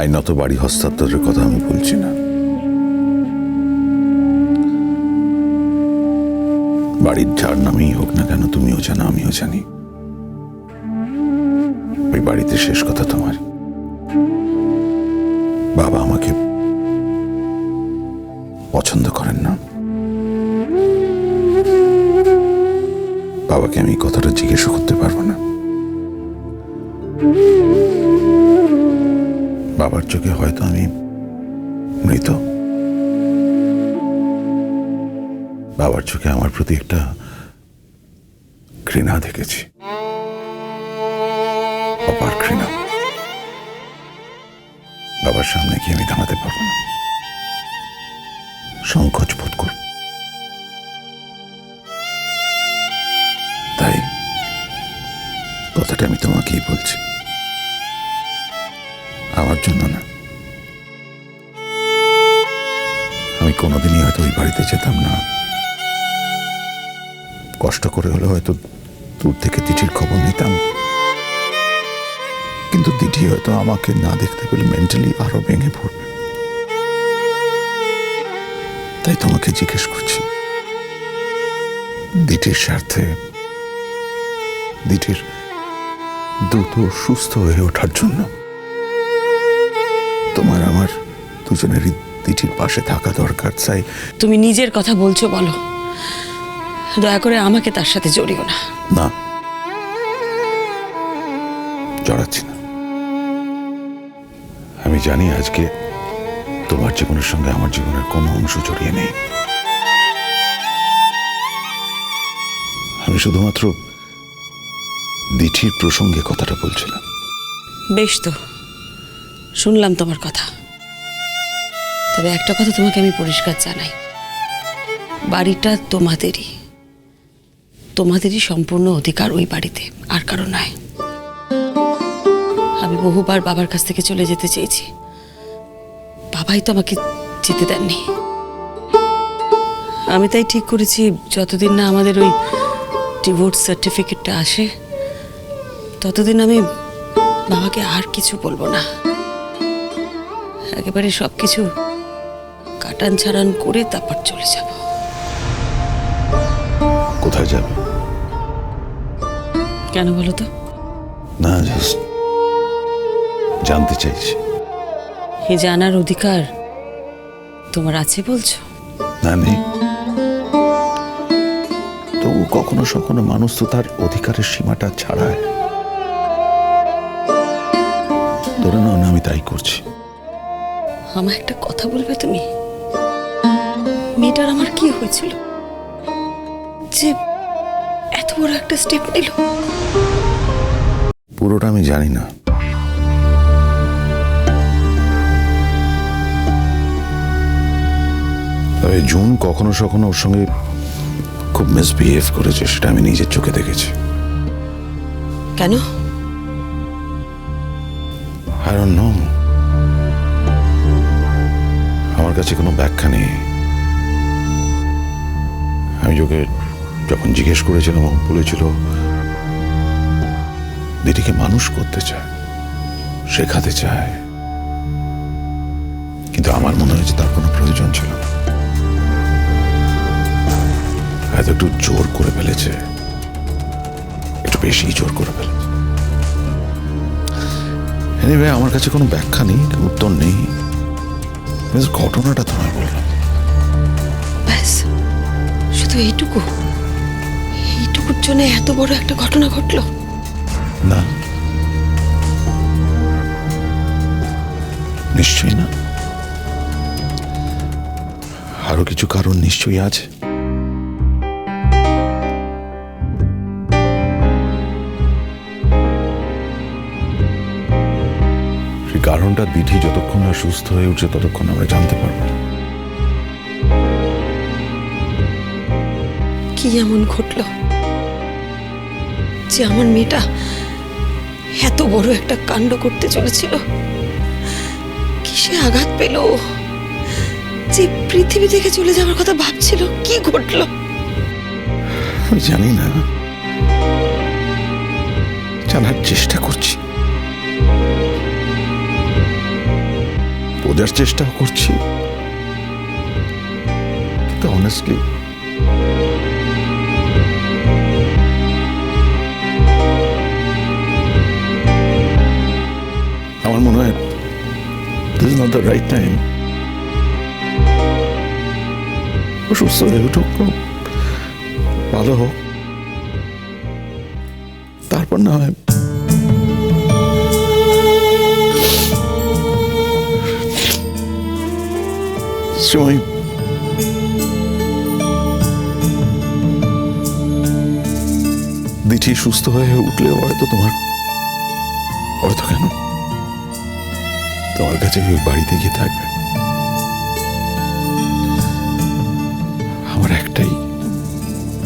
আইনত বাড়ি হস্তান্তরের কথা আমি বলছি না। বাড়ির যার নামেই হোক না কেন, তুমিও জানো, আমিও জানি। ওই বাড়িতে শেষ কথা তোমার। বাবা আমাকে পছন্দ করেন না। বাবাকে আমি কথাটা জিজ্ঞেস করতে পারব না। বাবার চোখে হয়তো আমি মৃত। বাবার চোখে আমার প্রতি একটা ঘৃণা দেখেছি। অপার ঘৃণা। বাবার সামনে গিয়ে আমি দাঁড়াতে পারব না। সংকোচ বোধ করব। তাই কথাটা আমি তোমাকেই বলছি। আমার জন্য না। আমি কোনোদিনই হয়তো ওই বাড়িতে যেতাম না। কষ্ট করে হলে হয়তো দূর থেকে দিঠির খবর নিতাম। কিন্তু দিঠি হয়তো আমাকে না দেখতে পেলে মেন্টালি আরও ভেঙে পড়বে। তাই তোমাকে জিজ্ঞেস করছি দিঠির স্বার্থে দিঠির দ্রুত সুস্থ হয়ে ওঠার জন্য তোমার আমার দুজনেরই দিঠির পাশে থাকা দরকার চাই তুমি নিজের কথা বলছো বলো। দয়া করে আমাকে তার সাথে জড়িও না। না। জড়াচ্ছি না। আমি জানি আজকে তোমার জীবনের সঙ্গে আমার জীবনের কোনো অংশ জড়িয়ে নেই। আমি শুধুমাত্র দিঠির প্রসঙ্গে কথাটা বলছিলাম। বেশ তো। শুনলাম তোমার কথা। তবে একটা কথা তোমাকে আমি পরিষ্কার জানাই। বাড়িটা তোমাদেরই। তোমাদেরই সম্পূর্ণ অধিকার ওই বাড়িতে, আর কারও নয় আমি বহুবার বাবার কাছ থেকে চলে যেতে চেয়েছি। বাবাই তো আমাকে যেতে দেননি। আমি তাই ঠিক করেছি, যতদিন না আমাদের ওই ডিভোর্স সার্টিফিকেটটা আসে, ততদিন আমি বাবাকে আর কিছু বলব না। একেবারে সব কিছু কাটান ছাড়ান করে তারপর চলে যাব। কোথায় যাবে? কেন বলো তো? না জাস্ট জানতে চাইছি। এ জানার অধিকার তোমার আছে বলছো? না নেই। তবু কখনো সখনো মানুষ তো তার অধিকারের সীমাটা ছাড়ায়। ধরে নাও না আমি তাই করছি। আমার একটা কথা বলবে তুমি? মেয়েটার আমার কি হয়েছিল? যে এত বড় একটা স্টেপ নিল। পুরোটা আমি জানি না। তবে জুন কখনো সখনো ওর সঙ্গে খুব মিসবিহেভ করেছে সেটা আমি নিজের চোখে দেখেছি। কেন? I don't know. আমার কাছে কোনো ব্যাখ্যা নেই। আমি যোগে যখন জিজ্ঞেস করেছিলাম, ও বলেছিল, দিদিকে মানুষ করতে চায়, শেখাতে চায়। কিন্তু আমার মনে হয়েছে তার কোনো প্রয়োজন ছিল হয়তো একটু জোর করে ফেলেছে। একটু বেশি জোর করে ফেলেছে। আমার কাছে কোনো ব্যাখ্যা নেই উত্তর নেই। বেশ ঘটনাটা তোমায় বললাম। ব্যাস শুধু এইটুকু। এইটুকুর জন্য এত বড় একটা ঘটনা ঘটলো। না। নিশ্চয়ই না। আরও কিছু কারণ নিশ্চয়ই আছে। সেই কারণটা দিঠি যতক্ষণ না সুস্থ হয়ে উঠছে ততক্ষণ আমরা জানতে পারব। কি এমন ঘটলো যে আমার মেয়েটা এত বড় একটা কাণ্ড করতে চলেছিল? কিসে আঘাত পেল? যে পৃথিবী থেকে চলে যাওয়ার কথা ভাবছিল কি ঘটলো? আমি জানি না। জানার চেষ্টা করছি। বোঝার চেষ্টাও করছি। কিন্তু অনেস্টলি আমার মনে হয় this not the right time সুস্থ হয়ে উঠুক ভালো হোক। তারপর না হয় শ্রী দিঠি সুস্থ হয়ে উঠলেও হয়তো তোমার, হয়তো কেন? তোমার কাছে বাড়িতে গিয়ে থাকবে? আমার একটাই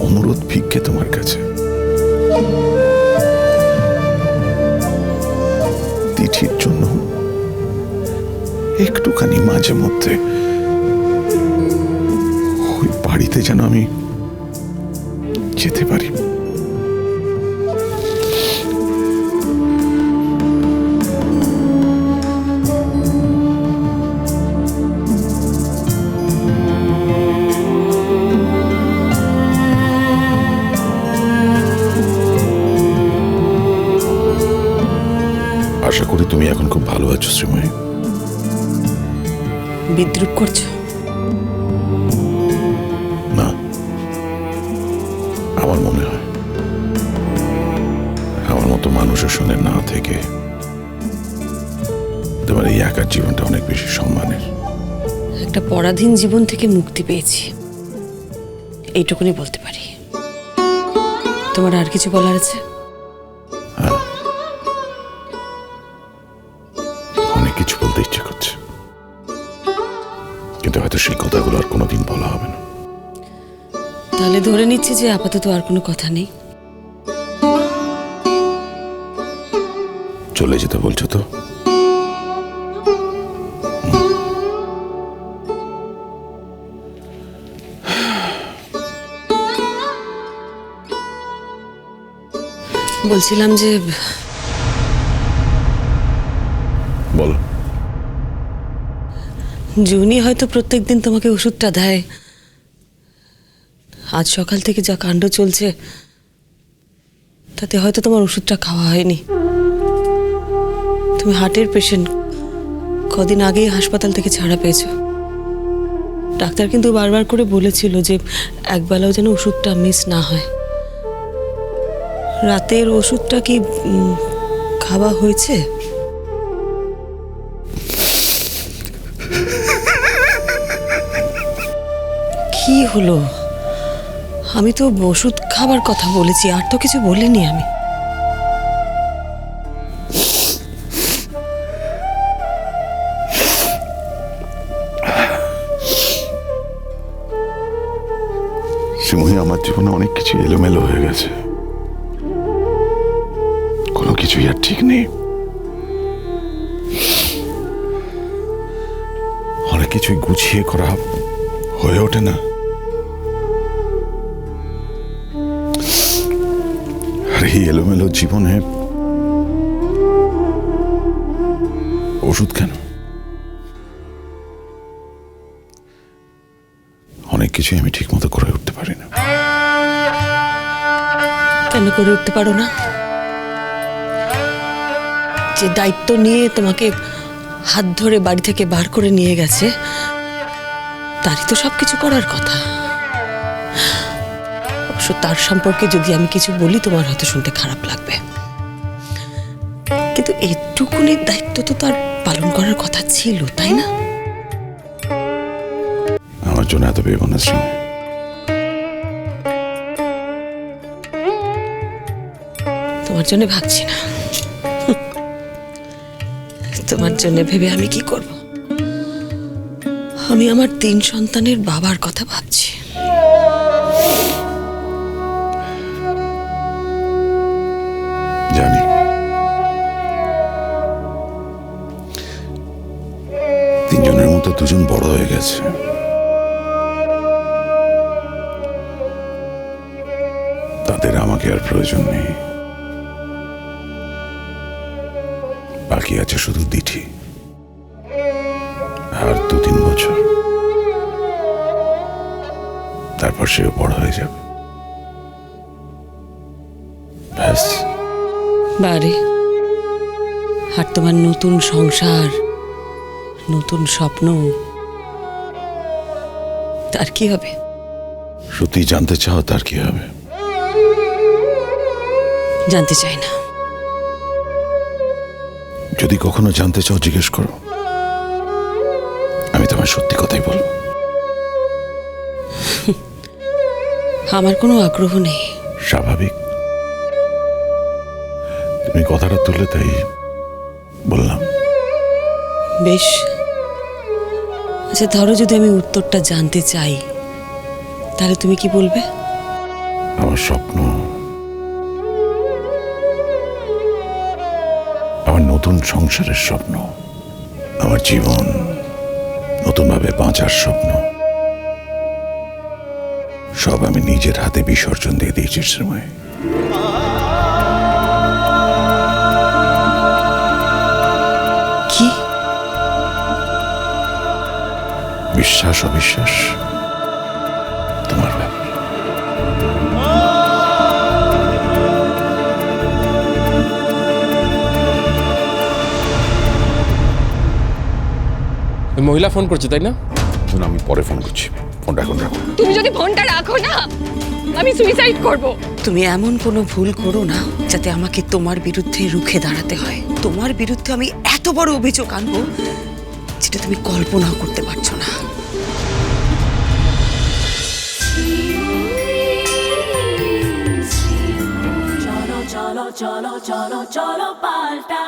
অনুরোধ ভিক্ষে তোমার কাছে। দিঠির জন্য একটুখানি মাঝে মধ্যে বাড়িতে যেন আমি যেতে পারি। আশা করি তুমি এখন খুব ভালো আছো শ্রীময়ী। বিদ্রুপ করছ? মানুষের না থেকে তোমার এই একার জীবনটা অনেক বেশি সম্মানের। একটা পরাধীন জীবন থেকে মুক্তি পেয়েছি। এইটুকুনি বলতে পারি। তোমার আর কিছু বলার আছে? অনেক কিছু বলতে ইচ্ছে করছে। কিন্তু হয়তো সেই কথাগুলো আর কোনোদিন বলা হবে না। তাহলে ধরে নিচ্ছি যে আপাতত আর কোনো কথা নেই। চলে যেতে বলছো তো? বলছিলাম যে বলো। জুনি হয়তো প্রত্যেকদিন তোমাকে ওষুধটা দেয়। আজ সকাল থেকে যা কাণ্ড চলছে তাতে হয়তো তোমার ওষুধটা খাওয়া হয়নি। তুমি হার্টের পেশেন্ট কদিন আগেই হাসপাতাল থেকে ছাড়া পেয়েছ। ডাক্তার কিন্তু বারবার করে বলেছিল যে একবেলাও যেন ওষুধটা মিস না হয়। রাতের ওষুধটা কি খাওয়া হয়েছে? কি হলো? আমি তো ওষুধ খাবার কথা বলেছি, আর তো কিছু বলিনি আমি। শ্রীময়ী আমার জীবনে অনেক কিছু এলোমেলো হয়ে গেছে। কোনো কিছুই আর ঠিক নেই। অনেক কিছুই গুছিয়ে করা হয়ে ওঠে না। আর এই এলোমেলো জীবনে ওষুধ কেন? অনেক কিছুই আমি ঠিক মতো করে করে উঠতে পারো না। যে দায়িত্ব নিয়ে তোমাকে হাত ধরে বাড়ি থেকে বার করে নিয়ে গেছে, তারই তো সব কিছু করার কথা। অবশ্য তার সম্পর্কে যদি আমি কিছু বলি, তোমার হয়তো শুনতে খারাপ লাগবে। কিন্তু এইটুকুনি দায়িত্ব তো তার পালন করার কথা ছিল, তাই না? আমার জন্য এত ভেবো না তোমার জন্য ভাবছি না। তোমার জন্য ভেবে আমি কি করব? আমি আমার তিন সন্তানের বাবার কথা ভাবছি। জানি। তিনজনের মধ্যে দুজন বড় হয়ে গেছে। তাদের আমাকে আর প্রয়োজন নেই। বাকি আছে শুধু দিঠি। আর দু তিন বছর। তারপর সেও বড় হয়ে যাবে। ব্যাস। বারে আর তোমার নতুন সংসার নতুন স্বপ্ন তার কি হবে? সত্যি জানতে চাও তার কি হবে? জানতে চাই না। যদি কখনো জানতে চাও জিজ্ঞেস করো। আমি তোমার সত্যি কথাই বলব। আমার কোনো আগ্রহ নেই। স্বাভাবিক। তুমি কথাটা তুললে তাই বললাম। বেশ। আচ্ছা ধরো যদি আমি উত্তরটা জানতে চাই তাহলে তুমি কি বলবে? আমার স্বপ্ন নতুন সংসারের স্বপ্ন। আমার জীবন নতুনভাবে বাঁচার স্বপ্ন। সব আমি নিজের হাতে বিসর্জন দিয়ে দিয়েছি সময়। কি? বিশ্বাস অবিশ্বাস। মহিলা ফোন করছে তাই না? শোনো, আমি পরে ফোন করছি। ফোনটা এখন রাখো। তুমি যদি ফোনটা রাখো না আমি সুইসাইড করব। তুমি এমন কোনো ভুল করো না যাতে আমাকে তোমার বিরুদ্ধে রুখে দাঁড়াতে হয়। তোমার বিরুদ্ধে আমি এত বড় অভিযোগ আনব যেটা তুমি কল্পনাও করতে পারছ না। cholo, cholo, cholo, cholo, palta.